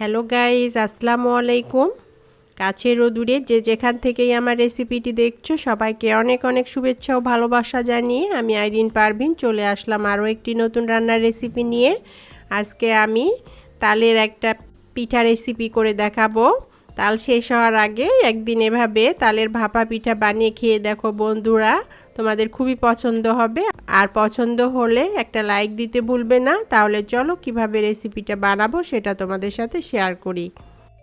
Hello guys আসসালামু আলাইকুম। কাছের ও দূরে যে যেখান থেকেই আমার রেসিপিটি দেখছ, সবাইকে অনেক অনেক শুভেচ্ছা ও ভালোবাসা জানিয়ে আমি আইরিন পারভিন চলে আসলাম আরও একটি নতুন রান্নার রেসিপি নিয়ে। আজকে আমি তালের একটা পিঠা রেসিপি করে দেখাবো। তাল শেষ হওয়ার আগে একদিন এভাবে তালের ভাপা পিঠা বানিয়ে খেয়ে দেখো বন্ধুরা। তোমাদের খুবই পছন্দ হবে। আর পছন্দ হলে একটা লাইক দিতে ভুলবে না। তাহলে চলো কীভাবে রেসিপিটা বানাবো সেটা তোমাদের সাথে শেয়ার করি।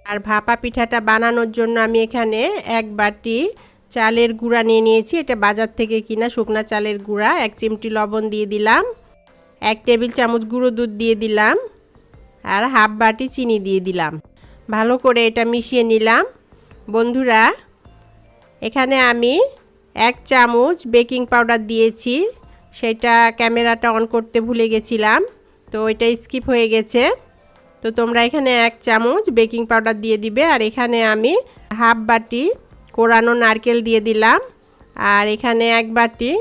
আর ভাপা পিঠাটা বানানোর জন্য আমি এখানে এক বাটি চালের গুঁড়া নিয়ে নিয়েছি। এটা বাজার থেকে কিনা শুকনা চালের গুঁড়া, এক চিমটি লবণ দিয়ে দিলাম, এক টেবিল চামচ গুঁড়ো দুধ দিয়ে দিলাম, আর হাফ বাটি চিনি দিয়ে দিলাম। ভালো করে এটা মিশিয়ে নিলাম। বন্ধুরা, এখানে আমি এক চামচ বেকিং পাউডার দিয়েছি। সেটা ক্যামেরাটা অন করতে ভুলে গেছিলাম, তো ওইটা স্কিপ হয়ে গেছে। তো তোমরা এখানে এক চামচ বেকিং পাউডার দিয়ে দিবে, আর এখানে আমি হাফ বাটি কোরানো নারকেল দিয়ে দিলাম, আর এখানে এক বাটি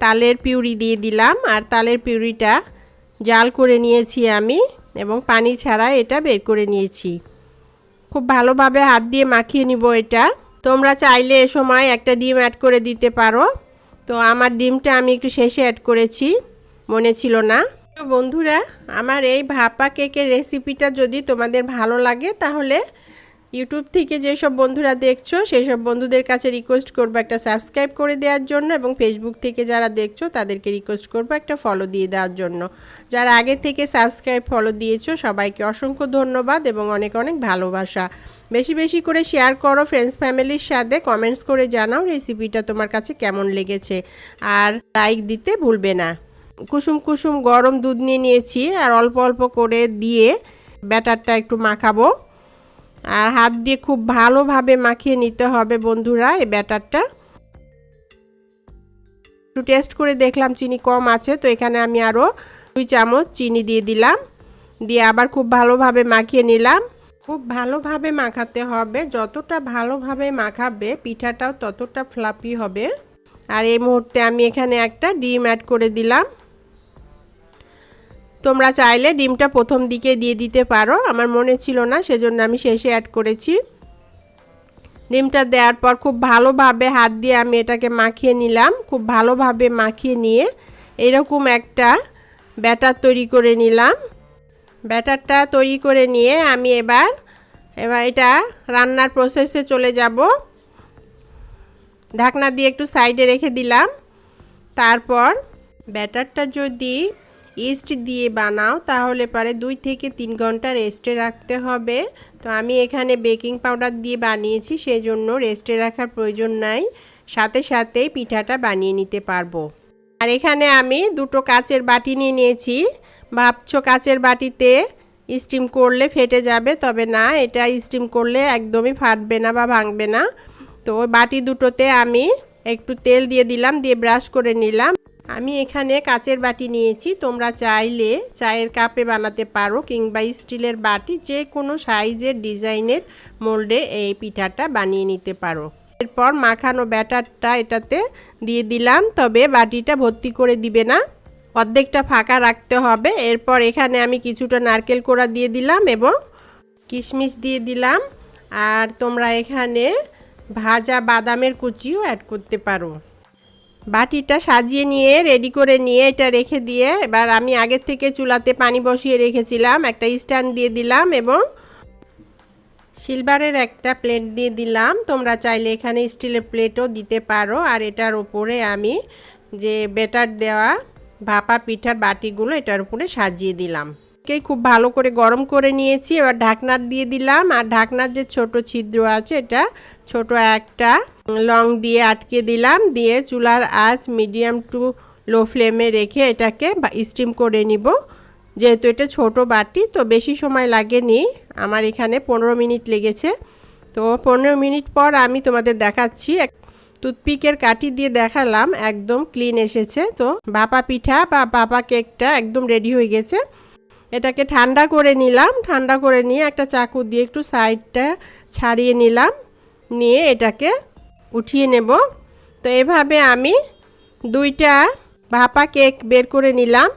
তালের পিউরি দিয়ে দিলাম, আর তালের পিউরিটা জাল করে নিয়েছি আমি এবং পানি ছাড়া এটা বের করে নিয়েছি। খুব ভালোভাবে হাত দিয়ে মাখিয়ে নিব এটা। তোমরা চাইলে এ সময় একটা ডিম অ্যাড করে দিতে পারো। তো আমার ডিমটা আমি একটু শেষে অ্যাড করেছি, মনে ছিল না। তো বন্ধুরা, আমার এই ভাপা কেকের রেসিপিটা যদি তোমাদের ভালো লাগে, তাহলে ইউটিউব থেকে যেসব বন্ধুরা দেখছ সেই সব বন্ধুদের কাছে রিকোয়েস্ট করব একটা সাবস্ক্রাইব করে দেওয়ার জন্য এবং ফেসবুক থেকে যারা দেখছ, তাদেরকে রিকোয়েস্ট করব একটা ফলো দিয়ে দেওয়ার জন্য। যারা আগে থেকে সাবস্ক্রাইব ফলো দিয়েছ, সবাইকে অসংখ্য ধন্যবাদ এবং অনেক অনেক ভালোবাসা। বেশি বেশি করে শেয়ার করো ফ্রেন্ডস ফ্যামিলির সাথে কমেন্টস করে জানাও রেসিপিটা তোমার কাছে কেমন লেগেছে। আর লাইক দিতে ভুলবে না। কুসুম কুসুম গরম দুধ নিয়ে নিয়েছি আর অল্প অল্প করে দিয়ে ব্যাটারটা একটু মাখাবো। আর হাত দিয়ে খুব ভালোভাবে মাখিয়ে নিতে হবে বন্ধুরা এই ব্যাটারটা। একটু টেস্ট করে দেখলাম চিনি কম আছে, তো এখানে আমি আরও দুই চামচ চিনি দিয়ে দিলাম। দিয়ে আবার খুব ভালোভাবে মাখিয়ে নিলাম। খুব ভালোভাবে মাখাতে হবে, যতটা ভালোভাবে মাখাবে পিঠাটাও ততটা ফ্লাপি হবে। আর এই মুহূর্তে আমি এখানে একটা ডিম অ্যাড করে দিলাম। তোমরা চাইলে ডিমটা প্রথম দিকে দিয়ে দিতে পারো। আমার মনে ছিল না, সেজন্য আমি শেষে অ্যাড করেছি। ডিমটা দেওয়ার পর খুব ভালোভাবে হাত দিয়ে আমি এটাকে মাখিয়ে নিলাম। খুব ভালোভাবে মাখিয়ে নিয়ে এরকম একটা ব্যাটার তৈরি করে নিলাম। ব্যাটারটা তৈরি করে নিয়ে আমি এবার এবার এটা রান্নার প্রসেসে চলে যাব। ঢাকনা দিয়ে একটু সাইডে রেখে দিলাম। তারপর ব্যাটারটা যদি ইস্ট দিয়ে বানাও, তাহলে পরে দুই থেকে তিন ঘণ্টা রেস্টে রাখতে হবে। তো আমি এখানে বেকিং পাউডার দিয়ে বানিয়েছি সেই জন্য রেস্টে রাখার প্রয়োজন নাই। সাথে সাথেই পিঠাটা বানিয়ে নিতে পারব। আর এখানে আমি দুটো কাচের বাটি নিয়ে নিয়েছি। ভাবছ কাচের বাটিতে স্টিম করলে ফেটে যাবে? তবে না, এটা স্টিম করলে একদমই ফাটবে না বা ভাঙবে না। তো বাটি দুটোতে আমি একটু তেল দিয়ে দিলাম, দিয়ে ব্রাশ করে নিলাম। আমি এখানে কাচের বাটি নিয়েছি। তোমরা চাইলে চায়ের কাপে বানাতে পারো কিংবা স্টিলের বাটি যে কোনো সাইজের ডিজাইনের মোল্ডে এই পিঠাটা বানিয়ে নিতে পারো। এরপর মাখানো ব্যাটারটা এটাতে দিয়ে দিলাম, তবে বাটিটা ভর্তি করে দিবে না। অর্ধেকটা ফাঁকা রাখতে হবে। এরপর এখানে আমি কিছুটা নারকেল কোড়া দিয়ে দিলাম এবং কিশমিশ দিয়ে দিলাম। আর তোমরা এখানে ভাজা বাদামের কুচিও অ্যাড করতে পারো। বাটিটা সাজিয়ে নিয়ে রেডি করে নিয়ে এটা রেখে দিয়ে এবার আমি আগের থেকে চুলাতে পানি বসিয়ে রেখেছিলাম। একটা স্ট্যান্ড দিয়ে দিলাম এবং সিলভারের একটা প্লেট দিয়ে দিলাম। তোমরা চাইলে এখানে স্টিলের প্লেটও দিতে পারো। আর এটার উপরে আমি যে বেটার দেওয়া ভাপা পিঠার বাটিগুলো এটার উপরে সাজিয়ে দিলাম। কেই খুব ভালো করে গরম করে নিয়েছি। এবার ঢাকনার দিয়ে দিলাম। আর ঢাকনার যে ছোট ছিদ্র আছে, এটা ছোট একটা লং দিয়ে আটকে দিলাম। দিয়ে চুলার আঁচ মিডিয়াম টু লো ফ্লেমে রেখে এটাকে স্টিম করে নিব। যেহেতু এটা ছোট বাটি, তো বেশি সময় লাগেনি। আমার এখানে পনেরো মিনিট লেগেছে। তো পনেরো মিনিট পর আমি তোমাদের দেখাচ্ছি। টুথপিকের কাঠি দিয়ে দেখালাম। একদম ক্লিন এসেছে। তো বাপা পিঠা বা বাপা কেকটা একদম রেডি হয়ে গেছে। এটাকে ঠান্ডা করে নিলাম। ঠান্ডা করে নিয়ে একটা চাকু দিয়ে একটু সাইডটা ছাড়িয়ে নিলাম। নিয়ে এটাকে উঠিয়ে নেব। তো এভাবে আমি দুইটা ভাপা কেক বের করে নিলাম,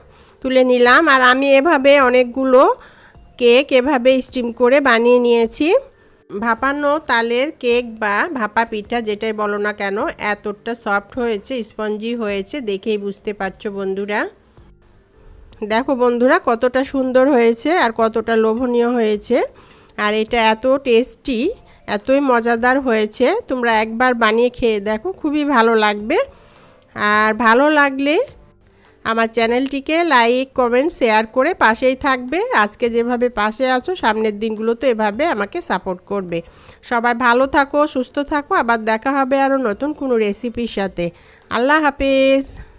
তুলে নিলাম। আর আমি এভাবে অনেকগুলো কেক এভাবে স্টিম করে বানিয়ে নিয়েছি। ভাপানো তালের কেক বা ভাপা পিঠা যেটাই বলো না কেন, এতটা সফট হয়েছে, স্পঞ্জি হয়েছে, দেখেই বুঝতে পারছ বন্ধুরা। দেখো বন্ধুরা, কতটা সুন্দর হয়েছে আর কতটা লোভনীয় হয়েছে। আর এটা এত টেস্টি এতই মজাদার হয়েছে। তোমরা একবার বানিয়ে খেয়ে দেখো, খুবই ভালো লাগবে। আর ভালো লাগলে আমার চ্যানেলটিকে লাইক কমেন্ট শেয়ার করে পাশেই থাকবে। আজকে যেভাবে পাশে আছো, সামনের দিনগুলোতে এভাবে আমাকে সাপোর্ট করবে। সবাই ভালো থাকো, সুস্থ থাকো। আবার দেখা হবে আরও নতুন কোনো রেসিপির সাথে। আল্লাহ হাফেজ।